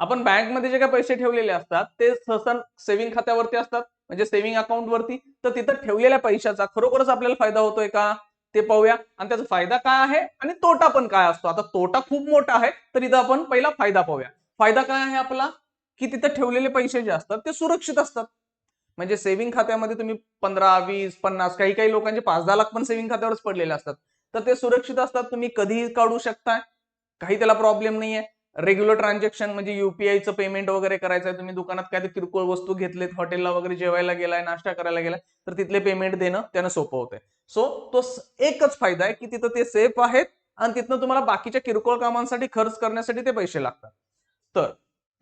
आपण बँकमध्ये जे काही पैसे ठेवलेले असतात ते सहसा सेव्हिंग खात्यावरती असतात. म्हणजे सेव्हिंग अकाउंट वरती. तर तिथं ठेवलेल्या पैशाचा खरोखरच आपल्याला फायदा होतोय का? ते पाहूया. आणि त्याचा फायदा काय आहे? आणि तोटा पण काय असतो? आता तोटा खूप मोठा आहे. तर इथं आपण पहिला फायदा पाहूया. फायदा काय आहे आपला? की तिथं ठेवलेले पैसे जे असतात ते सुरक्षित असतात. म्हणजे सेव्हिंग खात्यामध्ये तुम्ही पंधरा वीस पन्नास काही काही लोकांचे पाच दहा लाख पण सेव्हिंग खात्यावरच पडलेले असतात. तर ते सुरक्षित असतात. तुम्ही कधीही काढू शकताय. काही त्याला प्रॉब्लेम नाहीये. रेग्युलर ट्रान्झॅक्शन म्हणजे युपीआयचं पेमेंट वगैरे करायचं आहे तुम्ही दुकानात काय किरकोळ वस्तू घेतलेत हॉटेलला वगैरे जेवायला गेलाय नाश्ता करायला गेलाय तर तिथले पेमेंट देणं त्यानं सोपं होतंय. सो तो एकच फायदा आहे की तिथं ते सेफ आहेत आणि तिथनं तुम्हाला बाकीच्या किरकोळ कामांसाठी खर्च करण्यासाठी ते पैसे लागतात. तर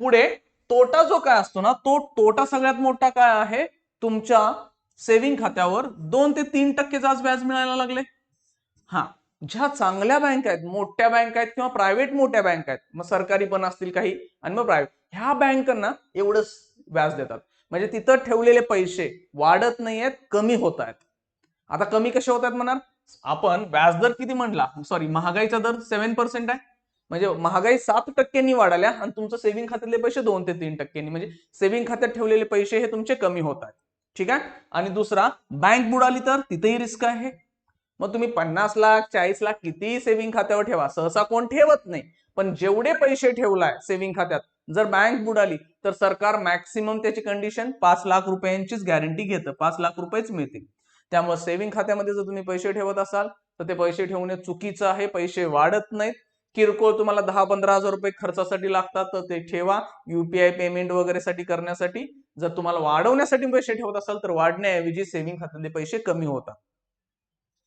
पुढे तोटा जो काय असतो ना तो तोटा सगळ्यात मोठा काय आहे? तुमच्या सेव्हिंग खात्यावर दोन ते तीन टक्के जास्त व्याज मिळायला लागले. हा. ज्या चांगल्या बँक आहेत मोठ्या बँक आहेत किंवा प्रायव्हेट मोठ्या बँक आहेत मग सरकारी पण असतील काही आणि मग प्रायव्हेट ह्या बँकांना एवढंच व्याज देतात. म्हणजे तिथं ठेवलेले पैसे वाढत नाहीयेत कमी होत आहेत. आता कमी कसे होत आहेत म्हणाल? आपण व्याजदर किती म्हणला सॉरी महागाईचा दर सेव्हन पर्सेंट आहे. म्हणजे महागाई सात टक्क्यांनी वाढाल्या आणि तुमचं सेव्हिंग खात्यातले पैसे दोन ते तीन टक्क्यांनी. म्हणजे सेव्हिंग खात्यात ठेवलेले पैसे हे तुमचे कमी होत आहेत. ठीक आहे? आणि दुसरा बँक बुडाली तर तिथेही रिस्क आहे. मग तुम्ही पन्नास लाख चाळीस लाख कितीही सेव्हिंग खात्यावर ठेवा. सहसा कोण ठेवत नाही. पण जेवढे पैसे ठेवलाय सेव्हिंग खात्यात जर बँक बुडाली तर सरकार मॅक्सिमम त्याची कंडिशन पाच लाख रुपयांचीच गॅरंटी घेतं. पाच लाख रुपयेच मिळतील. त्यामुळे सेव्हिंग खात्यामध्ये जर तुम्ही पैसे ठेवत असाल तर ते पैसे ठेवणे चुकीचं आहे. पैसे वाढत नाहीत. किरकोळ तुम्हाला दहा पंधरा हजार रुपये खर्चासाठी लागतात तर ते ठेवा. युपीआय पेमेंट वगैरे साठी करण्यासाठी. जर तुम्हाला वाढवण्यासाठी पैसे ठेवत असाल तर वाढण्याऐवजी सेव्हिंग खात्यातले पैसे कमी होतात.